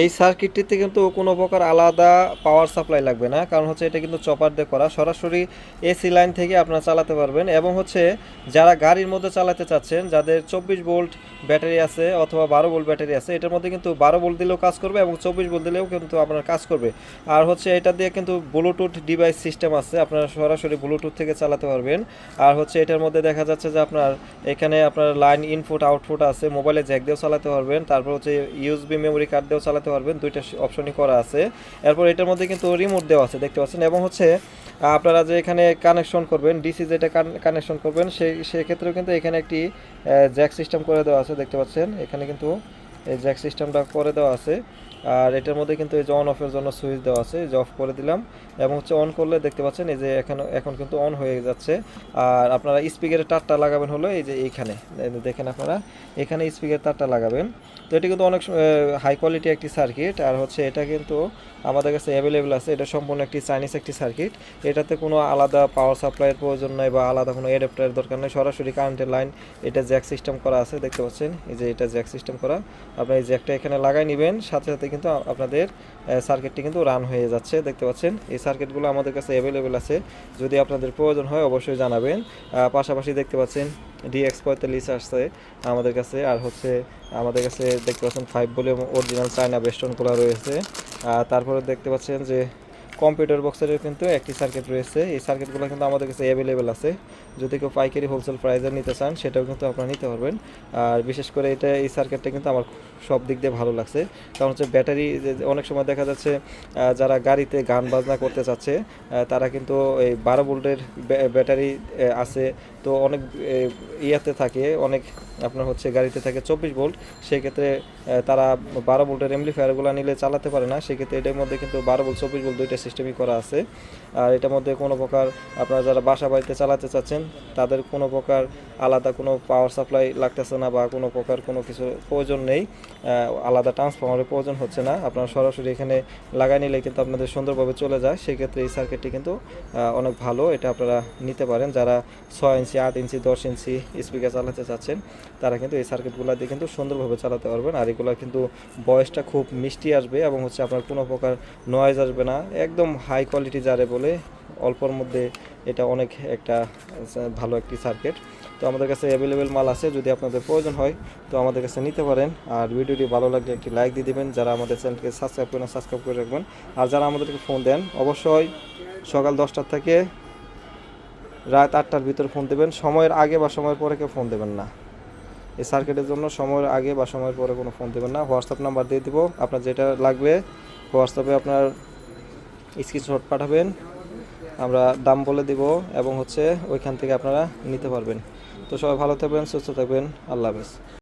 এই সার্কিটটিতে কিন্তু কোনো প্রকার আলাদা পাওয়ার সাপ্লাই লাগবে না, কারণ হচ্ছে এটা কিন্তু চপার দিয়ে করা। সরাসরি এসি লাইন থেকে আপনারা চালাতে পারবেন এবং হচ্ছে যারা গাড়ির মধ্যে চালাতে চাচ্ছেন, যাদের চব্বিশ ভোল্ট ব্যাটারি আছে অথবা বারো ভোল্ট ব্যাটারি আছে, এটার মধ্যে কিন্তু বারো ভোল্ট দিলেও কাজ করবে এবং চব্বিশ ভোল্ট দিলেও কিন্তু আপনার কাজ করবে। আর হচ্ছে এটা দিয়ে কিন্তু ব্লুটুথ ডিভাইস সিস্টেম আছে, আপনারা সরাসরি ব্লুটুথ থেকে চালাতে পারবেন। আর হচ্ছে এটার মধ্যে দেখা যাচ্ছে যে আপনার এখানে আপনার লাইন ইনপুট আউটপুট আছে মোবাইলে জ্যাক দিয়েও চালাতে পারবেন, তারপর হচ্ছে ইউএসবি মেমোরি কার্ড দিয়েও চালাতে পারবেন, দুইটা অপশনই করা আছে। এরপর এটার মধ্যে কিন্তু রিমোট দেওয়া আছে, দেখতে পাচ্ছেন। এবং হচ্ছে আপনারা যে এখানে কানেকশন করবেন ডিসি যেটা কানেকশন করবেন, সেই সেক্ষেত্রেও কিন্তু এখানে একটি জ্যাক সিস্টেম করে দেওয়া আছে, দেখতে পাচ্ছেন। এখানে কিন্তু, এই জ্যাক সিস্টেমটা করে দেওয়া আছে। আর এটার মধ্যে কিন্তু এই যে অন অফের জন্য সুইচ দেওয়া আছে যে অফ করে দিলাম। এবং হচ্ছে অন করলে দেখতে পাচ্ছেন এই যে এখন এখন কিন্তু অন হয়ে যাচ্ছে। আর আপনারা স্পিকারের তারটা লাগাবেন হলো এই যে এইখানে। দেখেন আপনারা, এখানে স্পিকারের তারটা লাগাবেন। তো এটা কিন্তু অনেক হাই কোয়ালিটি একটি সার্কিট আর হচ্ছে এটা কিন্তু আমাদের কাছে অ্যাভেলেবেল আছে। এটা সম্পূর্ণ একটি চাইনিজ একটি সার্কিট এটাতে কোনো আলাদা পাওয়ার সাপ্লাইয়ের প্রয়োজন নেই বা আলাদা কোনো অ্যাডাপ্টারের দরকার নেই। সরাসরি কারেন্টের লাইন এটা জ্যাক সিস্টেম করা আছে। দেখতে পাচ্ছেন? এই যে এটা জ্যাক সিস্টেম করা। আপনি এই জ্যাকটা এখানে লাগাই নেবেন। সাথে সাথে কিন্তু আপনাদের সার্কিটটি কিন্তু রান হয়ে যাচ্ছে। দেখতে পাচ্ছেন, এই সার্কিটগুলো আমাদের কাছে অ্যাভেলেবেল আছে। যদি আপনাদের প্রয়োজন হয়, অবশ্যই জানাবেন। পাশাপাশি দেখতে পাচ্ছেন ডিএক্স পঁয়তাল্লিশ আসছে আমাদের কাছে। আর হচ্ছে, আমাদের কাছে দেখতে পাচ্ছেন ফাইভ বলে অরিজিনাল চায়না বেস্টনগুলো রয়েছে। তারপরে দেখতে পাচ্ছেন যে কম্পিউটার বক্সের কিন্তু একটি সার্কিট রয়েছে। এই সার্কিটগুলো কিন্তু আমাদের কাছে অ্যাভেলেবেল আছে। যদি কেউ পাইকারি হোলসেল প্রাইসে নিতে চান, সেটাও কিন্তু আপনারা নিতে পারবেন। আর বিশেষ করে এটা, এই সার্কিটটা কিন্তু আমার সব দিক দিয়ে ভালো লাগছে। কারণ হচ্ছে ব্যাটারি অনেক সময় দেখা যাচ্ছে যারা গাড়িতে গান বাজনা করতে চাচ্ছে তারা কিন্তু এই বারো ভোল্টের ব্যাটারি আছে। তো অনেক ইয়াতে থাকে, অনেক আপনার হচ্ছে গাড়িতে থাকে চব্বিশ ভোল্ট। সেক্ষেত্রে তারা বারো ভোল্টের এমপ্লিফায়ারগুলো নিলে চালাতে পারে না। সেক্ষেত্রে এটার মধ্যে কিন্তু বারো ভোল্ট, চব্বিশ ভোল্ট দুইটা সিস্টেমই করা আছে। আর এটার মধ্যে কোনো প্রকার আপনারা যারা বাসা বাড়িতে চালাতে চাচ্ছেন, তাদের কোনো প্রকার আলাদা কোনো পাওয়ার সাপ্লাই লাগতেছে না বা কোনো প্রকার কোনো কিছু প্রয়োজন নেই। আলাদা ট্রান্সফর্মারের প্রয়োজন হচ্ছে না। আপনারা সরাসরি এখানে লাগাই নিলে কিন্তু আপনাদের সুন্দরভাবে চলে যায়। সেক্ষেত্রে এই সার্কিটটি কিন্তু অনেক ভালো। এটা আপনারা নিতে পারেন। যারা ছয় আট ইঞ্চি, দশ ইঞ্চি স্পিকার চালাতে চাচ্ছেন, তারা কিন্তু এই সার্কিটগুলো দিয়ে কিন্তু সুন্দরভাবে চালাতে পারবেন। আর এগুলো কিন্তু বয়সটা খুব মিষ্টি আসবে এবং হচ্ছে আপনার কোনো প্রকার নয়েজ আসবে না। একদম হাই কোয়ালিটি যারে বলে, অল্পর মধ্যে এটা অনেক একটা ভালো একটি সার্কিট তো আমাদের কাছে অ্যাভেলেবেল মাল আছে, যদি আপনাদের প্রয়োজন হয়, তো আমাদের কাছে নিতে পারেন। আর ভিডিওটি ভালো লাগলে একটি লাইক দিয়ে দিবেন, যারা আমাদের চ্যানেলকে সাবস্ক্রাইব করেন সাবস্ক্রাইব করে রাখবেন। আর যারা আমাদেরকে ফোন দেন, অবশ্যই সকাল দশটার থেকে রাত আটটার ভিতরে ফোন দেবেন। সময়ের আগে বা সময়ের পরে কেউ ফোন দেবেন না। এই সার্কিটের জন্য সময়ের আগে বা সময়ের পরে কোনো ফোন দেবেন না। হোয়াটসঅ্যাপ নাম্বার দিয়ে দেবো। আপনার যেটা লাগবে হোয়াটসঅ্যাপে আপনার স্ক্রিনশট পাঠাবেন। আমরা দাম বলে দিব এবং হচ্ছে ওইখান থেকে আপনারা নিতে পারবেন। তো সবাই ভালো থাকবেন, সুস্থ থাকবেন। আল্লাহ হাফেজ।